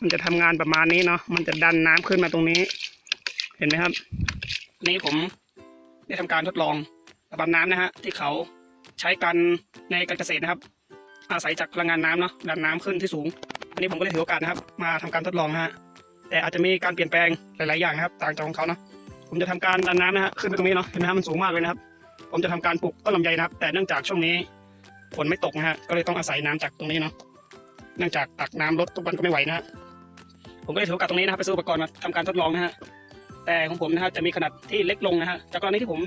มันจะทำงานประมาณนี้เนาะมันจะดันน้ำขึ้นมาตรงนี้ เห็นไหมครับ นี่ผมได้ทำการทดลองระบายน้ำนะฮะที่เขาใช้กันในการเกษตรนะครับ อาศัยจากพลังงานน้ำเนาะดันน้ำขึ้นที่สูงอันนี้ผมก็เลยถือโอกาสนะครับ มาทำการทดลองฮะแต่อาจจะมีการเปลี่ยนแปลงหลาย ๆ อย่างนะครับ ต่างจากของเขาเนาะผมจะทำการดันน้ำนะฮะขึ้นไปตรงนี้เนาะเห็นไหมฮะมันสูงมากเลยนะครับ ผมจะทำการปลูกต้นลำไยนะครับ แต่เนื่องจากช่วงนี้ฝนไม่ตกนะฮะก็เลยต้องอาศัยน้ำจากตรงนี้เนาะเนื่องจากตักน้ำลดทุกวันก็ไม่ไหวนะฮะ ผมก็เลยถือโอกาสตรงนี้นะครับไปซื้ออุปกรณ์มาทำการทดลองนะฮะแต่ของผมนะครับจะมีขนาดที่เล็กลงนะฮะจากกรณีที่ผม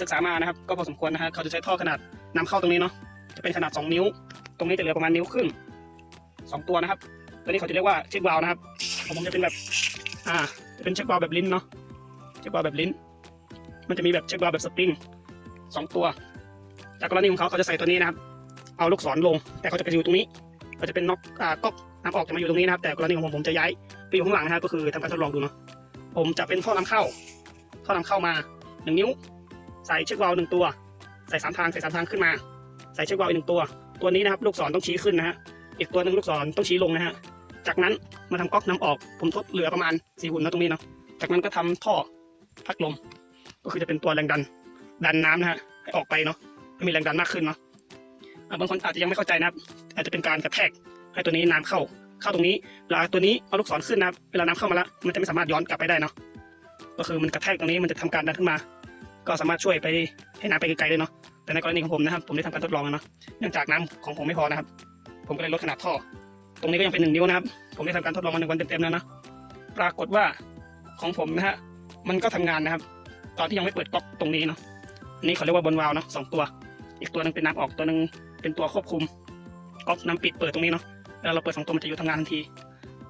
ศึกษามานะครับ ก็พอสมควรนะฮะเขาจะใช้ท่อขนาดนำเข้าตรงนี้เนาะจะเป็นขนาด 2 นิ้ว ตรงนี้จะเหลือประมาณนิ้วครึ่งสองตัวนะครับ ตัวนี้เขาจะเรียกว่าเช็ควาล์วนะครับของผมจะเป็นแบบอ่าจะเป็นเช็ควาล์วแบบลิ้นเนาะเช็ควาล์วแบบลิ้น มันจะมีแบบเช็ควาล์วแบบสปริงสองตัว จากกรณีของเขาเขาจะใส่ตัวนี้นะครับ เอาลูกศรลง แต่เขาจะไปอยู่ตรงนี้เขาจะเป็นน็อกอ่าก๊อกน้ำออกจะมาอยู่ตรงนี้นะครับ แต่กรณีของผมผมจะย้าย ไปอยู่ข้างหลังนะครับก็คือทำการทดลองดูเนาะผมจะเป็นท่อนำเข้า ท่อนำเข้ามาหนึ่งนิ้ว ใส่เช็ควาล์วหนึ่งตัว ใส่สามทางใส่สามทางขึ้นมา ใส่เช็ควาล์วอีกหนึ่งตัว ตัวนี้นะครับลูกศรต้องชี้ขึ้นนะฮะอีกตัวหนึ่งลูกศรต้องชี้ลงนะฮะจากนั้นมาทำก๊อกน้ำออก ผมทดเหลือประมาณสี่หุ่นนะตรงนี้เนาะจากนั้นก็ทำท่อพัดลม ก็คือจะเป็นตัวแรงดัน ดันน้ำนะฮะให้ออกไปเนาะให้มีแรงดันมากขึ้นเนาะอะบางคนอาจจะยังไม่เข้าใจนะครับ อาจจะเป็นการกระแทกให้ตัวนี้น้ำเข้า เข้าตรงนี้เวลาตัวนี้เอาลูกศรขึ้นนะครับเวลาน้ำเข้ามาแล้วมันจะไม่สามารถย้อนกลับไปได้เนาะก็คือมันกระแทกตรงนี้มันจะทำการดันขึ้นมา ก็สามารถช่วยไปให้น้ำไปไกลๆได้เนาะแต่ในกรณีของผมนะครับผมได้ทำการทดลองแล้วเนาะเนื่องจากน้ำของผมไม่พอนะครับ ผมก็เลยลดขนาดท่อ ตรงนี้ก็ยังเป็นหนึ่งนิ้วนะครับ ผมได้ทำการทดลองมาหนึ่งวันเต็มๆแล้วนะปรากฏว่าของผมนะฮะมันก็ทำงานนะครับ ตอนที่ยังไม่เปิดก๊อกตรงนี้เนาะนนี้เขาเรียกว่าบนวาล์วเนาะสองตัว อีกตัวหนึงเป็นน้ำออกตัวหนึงเป็นตัวควบคุมก๊อกน้ำปิดเปิดตรงนี้เนาะ เวลาเราเปิดสองตัวมันจะอยู่ทำงานทันที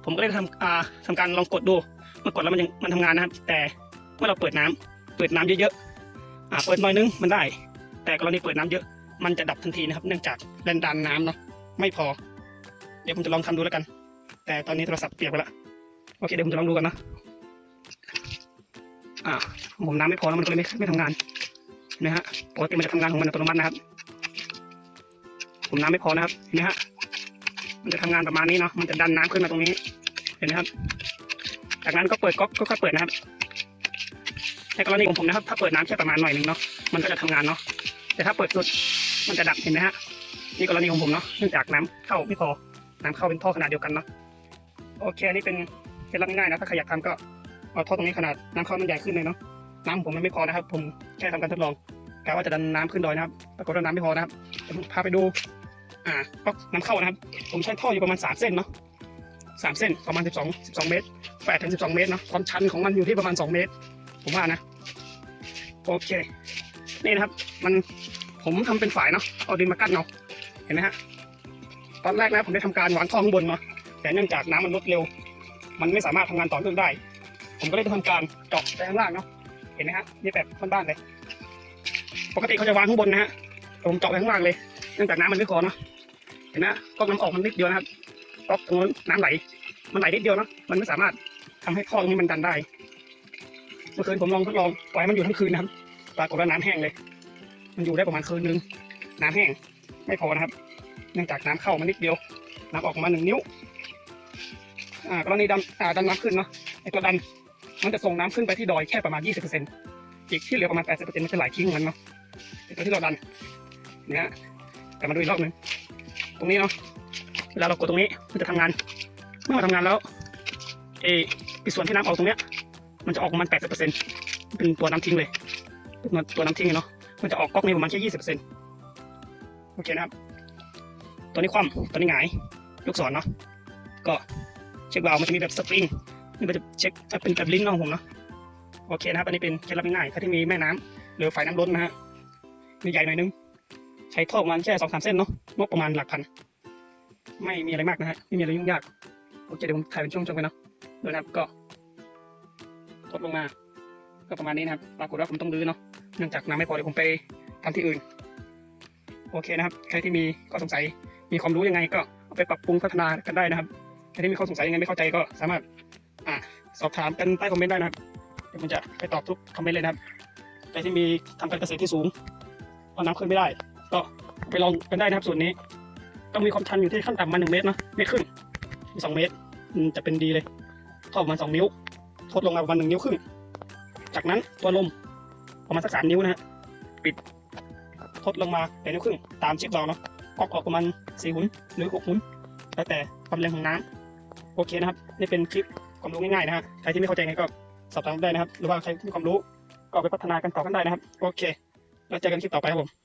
ผมก็เลยทำอ่าทำการลองกดดูเมื่อกดแล้วมันยังมันทำงานนะครับ แต่เมื่อเราเปิดน้ำเปิดน้ำเยอะๆอ่าเปิดหน่อยนึงมันได้ แต่กรณีเปิดน้ำเยอะ มันจะดับทันทีนะครับ เนื่องจากแรงดันน้ำเนาะไม่พอ เดี๋ยวผมจะลองทำดูแล้วกัน แต่ตอนนี้โทรศัพท์เปียกไปละโอเคเดี๋ยวผมจะลองดูกันนะอ่าผมน้ำไม่พอแล้วมันก็เลยไม่ไม่ทำงานเห็นะฮะปกติมันจะทำงานของมันอัตโนมัตินะครับ ผมน้ำไม่พอนะครับเห็นไหมฮะ มันจะทำงานประมาณนี้เนาะมันจะดันน้ำขึ้นมาตรงนี้ เห็นไหมครับ จากนั้นก็เปิดก๊อกก็ค่อยเปิดนะครับในกรณีของผมนะครับ ถ้าเปิดน้ำแค่ประมาณหน่อยหนึ่งเนาะมันก็จะทำงานเนาะแต่ถ้าเปิดสุดมันจะดับเห็นไหมฮะนี่กรณีของผมเนาะเนื่องจากน้ำเข้าไม่พอน้ำเข้าเป็นท่อขนาดเดียวกันเนาะโอเคอันนี้เป็นเคล็ดลับง่ายๆนะถ้าใครอยากทำก็เอาท่อตรงนี้ขนาดน้ำเข้ามันใหญ่ขึ้นเลยเนาะน้ำผมมันไม่พอนะครับ ผมแค่ทำการทดลองกะว่าจะดันน้ำขึ้นดอยนะครับปรากฏว่าน้ำไม่พอนะครับผมพาไปดู อ่าก๊อกน้ำเข้านะครับ ผมใช้ท่ออยู่ประมาณสามเส้นเนาะสามเส้นประมาณสิบสองสิบสองเมตรแปดถึงสิบสองเมตรเนาะความชันของมันอยู่ที่ประมาณสองเมตร ผมว่านะ โอเค นี่นะครับ มันผมทำเป็นฝายเนาะเอาดินมากั้นเนาะเห็นไหมฮะตอนแรกนะผมได้ทำการวางท่อข้างบนเนาะแต่เนื่องจากน้ำมันลดเร็ว มันไม่สามารถทำงานต่อเนื่องได้ ผมก็เลยต้องทำการเจาะไปข้างล่างเนาะเห็นไหมฮะนี่แบบบ้านๆเลยปกติเขาจะวางข้างบนนะฮะแต่ผมเจาะไปข้างล่างเลย นื่องจากน้ำมันไม่พอเนาะเห็นไหมฮะก๊อกน้ำออกมันนิดเดียวนะครับก๊อกตรงนู้นน้ำไหล มันไหลนิดเดียวเนาะมันไม่สามารถทำให้ท่อตรงนี้มันดันได้ เมื่อคืนผมลองทดลองปล่อยมันอยู่ทั้งคืนนะครับปรากฏว่าน้ำแห้งเลย มันอยู่ได้ประมาณคืนนึงน้ำแห้งไม่พอนะครับ เนื่องจากน้ำเข้ามานิดเดียว น้ำออกมาหนึ่งนิ้ว อ่ากรณีดันอ่าดันน้ำขึ้นเนาะไอตัวดันมันจะส่งน้ำขึ้นไปที่ดอยแค่ประมาณ 20%อีกที่เหลือประมาณ 80%มันจะไหลทิ้งมันเนาะไอตัวที่เราดันเนี่ย กลับมาดูอีกรอบหนึงตรงนี้เนาะเวลาเรากดตรงนี้มันจะทำงาน เมื่อมันทำงานแล้วเออไอส่วนที่น้ำออกตรงเนี้ย มันจะออกประมาณ80%เป็นตัวน้ำทิ้งเลยเป็นตัวน้ำทิ้งเนาะมันจะออกก๊อกนี้ประมาณแค่20%โอเคนะครับ ตัวนี้คว่ำตัวนี้หงายลูกศรเนาะก็เช็ควาล์วมันจะมีแบบสปริงนี่มันจะเช็คเป็นแบบลิ้นของผมเนาะโอเคนะครับอันนี้เป็นเคล็ดลับง่ายๆถ้าที่มีแม่น้ำหรือฝ่ายน้ำล้นนะฮะมีใหญ่หน่อยนึง ใช้ท่อประมาณแค่สองสามเส้นเนาะงบประมาณหลักพัน ไม่มีอะไรมากนะฮะ ไม่มีอะไรยุ่งยาก โอเคเดี๋ยวผมถ่ายเป็นช่วงๆไปเนาะดูนะครับก็ทดลงมา ก็ประมาณนี้นะครับปรากฏว่าผมต้องรื้อเนาะ เนื่องจากน้ำไม่พอเดี๋ยวผมไปทำที่อื่น โอเคนะครับ ใครที่มีข้อสงสัย มีความรู้ยังไงก็เอาไปปรับปรุงพัฒนากันได้นะครับ ใครที่มีข้อสงสัยยังไงไม่เข้าใจก็สามารถอ่าสอบถามกันใต้คอมเมนต์ได้นะครับ เดี๋ยวผมจะไปตอบทุกคอมเมนต์เลยนะครับ ใครที่มีทำการเกษตรที่สูงเอาน้ำขึ้นไม่ได้ ก็ไปลองกันได้นะครับส่วนนี้ ต้องมีความชันอยู่ที่ขั้นต่ำมาหนึ่งเมตรนะไม่ขึ้นสองเมตรจะเป็นดีเลยเข้าประมาณสองนิ้วทดลงมาประมาณหนึ่งนิ้วครึ่งจากนั้นตัวลมประมาณสักสามนิ้วนะฮะปิดทดลงมาเป็นนิ้วครึ่งตามช็คเราเนาะก๊อกออกประมาณสี่หุนหรือหกหุนแล้วแต่ความแรงของน้ำโอเคนะครับนี่เป็นคลิปความรู้ง่ายๆนะฮะใครที่ไม่เข้าใจไงก็สอบถามได้นะครับ หรือว่าใครที่มีความรู้ก็ไปพัฒนากันต่อกันได้นะครับ โอเค แล้วเจอกันคลิปต่อไปครับผม